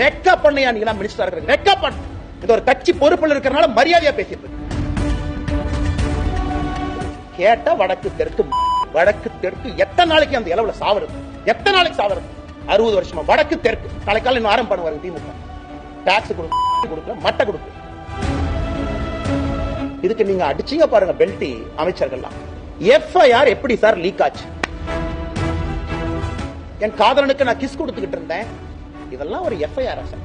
வெக்க பண்ணையா நீங்க எல்லாம் மினிஸ்டர் இருக்கிறீங்க வெக்க பண்ண இது ஒரு கட்சி பொறுப்பில் இருக்கிறனால மரியாதையா பேசிட்டு கேட்டா வடக்கு தெற்கு வடக்கு தெற்கு எத்தனை நாளைக்கு அந்த இலவுல சாவறது? எத்தனை நாளைக்கு சாவறது? அறுபது வருஷமா வடக்கு தெற்கு. தலைக்கால இன்னும் ஆரம்பம் பண்ணுவாரு திமுக. டாக்ஸ் கொடுக்க கொடுக்கல மட்டை கொடுக்கல இதுக்கு நீங்க அடிச்சீங்க பாருங்க பெல்டி அமைச்சர்கள்லாம். எஃப்ஐஆர் எப்படி சார் லீக் ஆச்சு? என் காதலனுக்கு நான் கிஸ் கொடுத்துக்கிட்டு இருந்தேன். இதெல்லாம் ஒரு எஃப்ஐஆர் சார்.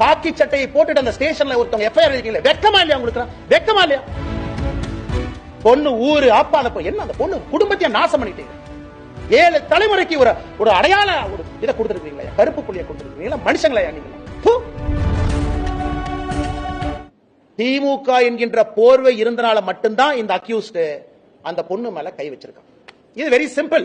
காக்கி சட்டையை போட்டுட்டு அந்த ஸ்டேஷன்ல ஒருத்தவங்க எஃப்ஐஆர் எழுதிக்கல வெக்கமா இல்லையா உங்களுக்கு வெக்கமா இல்லையா? பொண்ணு ஊரு அப்பா அந்த என்ன அந்த பொண்ணு? குடும்பத்தையே நாசம் பண்ணிட்டீங்க. ஏழு தலைமுறைக்கு ஒரு ஒரு அடையாள ஒரு இதை கொடுத்துருக்கீங்களா கருப்பு புள்ளிய கொடுத்துருக்கீங்களா மனுஷங்களா நீங்க? திமுக என்கின்ற போர்வை இருந்தனால மட்டும்தான் இந்த அக்யூஸ்ட் அந்த பொண்ணு மேல கை வச்சிருக்கான். இது வெரி சிம்பிள்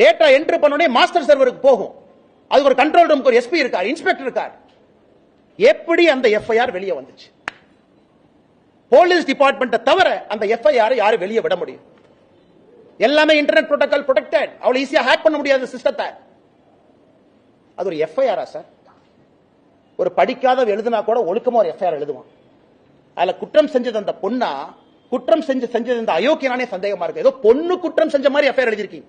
டேட்டா என்ட்ரி பண்ணோடனே மாஸ்டர் சர்வருக்கு போகும். அது ஒரு கண்ட்ரோல் ரூமுக்கு ஒரு எஸ்பி இருக்கார் இன்ஸ்பெக்டர் இருக்கார். எப்படி அந்த எஃப்ஐஆர் வெளியே வந்துச்சு? போலீஸ் டிபார்ட்மெண்ட்டை தவிர அந்த எஃப்ஐஆர் யாரும் வெளியே விட முடியும். எல்லாமே இன்டர்நெட் புரோட்டோகால் ப்ரொடெக்டட் அவ்வளவு ஈஸியா ஹேக் பண்ண முடியாத சிஸ்டத்தை அது ஒரு எஃப்ஐஆரா சார் ஒரு படிக்காத எழுதுனா கூட ஒழுக்கமா ஒரு எஃப்ஐஆர் எழுதுவான். அதுல குற்றம் செஞ்சது அந்த பொண்ணா குற்றம் செஞ்சு செஞ்சது இந்த அயோக்கியனானே சந்தேகமா இருக்கு. ஏதோ பொண்ணு குற்றம் செஞ்ச மாதிரி எஃப்ஐஆர் எழுதிருக்கீங்க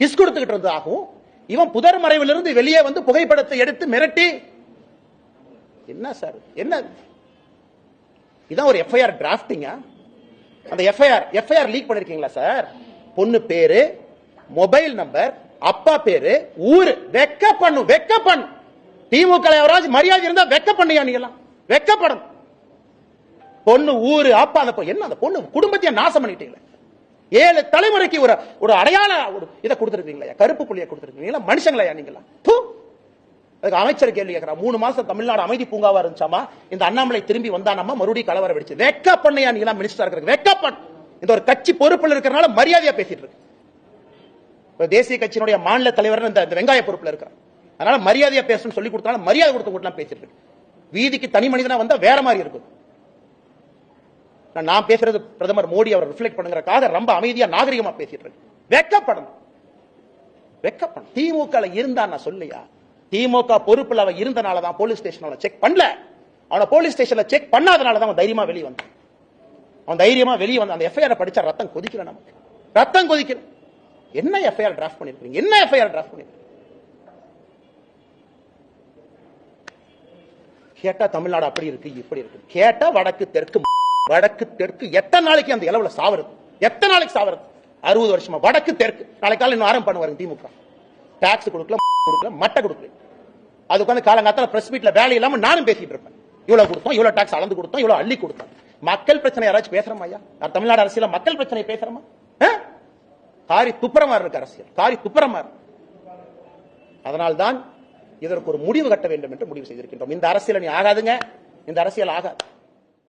கிஸ் கொடுத்துக்கிட்டு இருந்ததாகவும் இவன் புதர் மறைவிலிருந்து வெளியே வந்து புகைப்படத்தை எடுத்து மிரட்டி என்ன சார் என்ன? இதான் ஒரு எஃப்ஐஆர் டிராஃப்டிங்கா அந்த எஃப்ஐஆர் எஃப்ஐஆர் லீக் பண்ணிருக்கீங்களா சார் பொண்ணு பேரு மொபைல் நம்பர் அப்பா பேரு ஊரு. வெக்க பண்ணு வெக்க பண்ணு திமுக எவராஜ் மரியாதை இருந்தா வெக்க பண்ணியா நீங்களாம் வெக்கப்படும் பொண்ணு ஊரு அப்பா அந்த பொ- என்ன அந்த பொண்ணு? குடும்பத்தையே நாசம் பண்ணிட்டீங்களே. ஏழு தலைமுறைக்கு ஒரு ஒரு அடையாள ஒரு இதை கொடுத்துருக்கீங்களா கருப்பு புள்ளிய கொடுத்துருக்கீங்களா மனுஷங்களா நீங்களா தூ. அதுக்கு அமைச்சர் கேள்வி கேட்கிறார். மூணு மாசம் தமிழ்நாடு அமைதி பூங்காவா இருந்துச்சாமா? இந்த அண்ணாமலை திரும்பி வந்தானாமா மறுபடியும் கலவர வெடிச்சு. வெக்க பண்ணையா நீங்களா மினிஸ்டர் இருக்கு வெக்க பண்ண இந்த ஒரு கட்சி பொறுப்பில் இருக்கிறனால மரியாதையா பேசிட்டு இருக்கு. தேசிய கட்சியினுடைய மாநில தலைவர் இந்த வெங்காய பொறுப்புல இருக்கிறார் அதனால மரியாதையா பேசணும்னு சொல்லி கொடுத்தாலும் மரியாதை கொடுத்து கூட்டலாம் பேசிட்டு இருக்கு. வீதிக்கு தனி மனிதனா வந்தா வேற மாதிரி இருக்கும். நான் பேசுறது பிரதமர் மோடி அவர் ரிஃப்ளெக்ட் பண்ணுங்கிறக்காக ரொம்ப அமைதியா நாகரிகமா பேசிட்டு இருக்கு. வெக்கப்படணும். வெக்கப்படணும். திமுக ல இருந்தா நான் சொல்லையா? திமுக பொறுப்புல அவன் இருந்தனால தான் போலீஸ் ஸ்டேஷன் செக் பண்ணல. அவனை போலீஸ் ஸ்டேஷன்ல செக் பண்ணாதனால தான் அவன் தைரியமா வெளியே வந்தான். அவன் தைரியமா வெளியே வந்தான். அந்த எஃப்ஐஆர் படிச்சா ரத்தம் கொதிக்கல நமக்கு. ரத்தம் கொதிக்கல. என்ன எஃப்ஐஆர் டிராஃப்ட் பண்ணிருக்கீங்க என்ன எஃப்ஐஆர் டிராஃப்ட் பண்ணிருக்கீங்க கேட்டா தமிழ்நாடு அப்படி இருக்கு இப்படி இருக்கு. கேட்டா வடக்கு தெற்கு வடக்கு தெற்கு எத்தனை நாளைக்கு அந்த இளவுல சாவறது? எத்தனை நாளைக்கு சாவறது? அறுபது வருஷமா. வடக்கு தெற்கு. நாளைக்கு காலையில இன்னும் ஆரம்பம் பண்ணுவாங்க திமுக. டாக்ஸ் கொடுக்கல கொடுக்கல மட்டை கொடுக்கல. அது உட்காந்து காலங்காத்தால பிரஸ் மீட்ல வேலை இல்லாம நானும் பேசிட்டு இருப்பேன். இவ்வளவு கொடுத்தோம் இவ்வளவு டாக்ஸ் அளந்து கொடுத்தோம் இவ்வளவு அள்ளி கொடுத்தோம். மக்கள் பிரச்சனை யாராச்சும் பேசுறோமா ஐயா? நான் தமிழ்நாடு அரசியல மக்கள் பிரச்சனை பேசுறோமா? காரி துப்புரமா இருக்கு அரசியல். காரி துப்புரமா இருக்கு அதனால்தான் இதற்கு ஒரு முடிவு கட்ட வேண்டும் என்று முடிவு செய்திருக்கின்றோம். இந்த அரசியல் நீ ஆகாதுங்க. இந்த அரசியல் ஆகாது.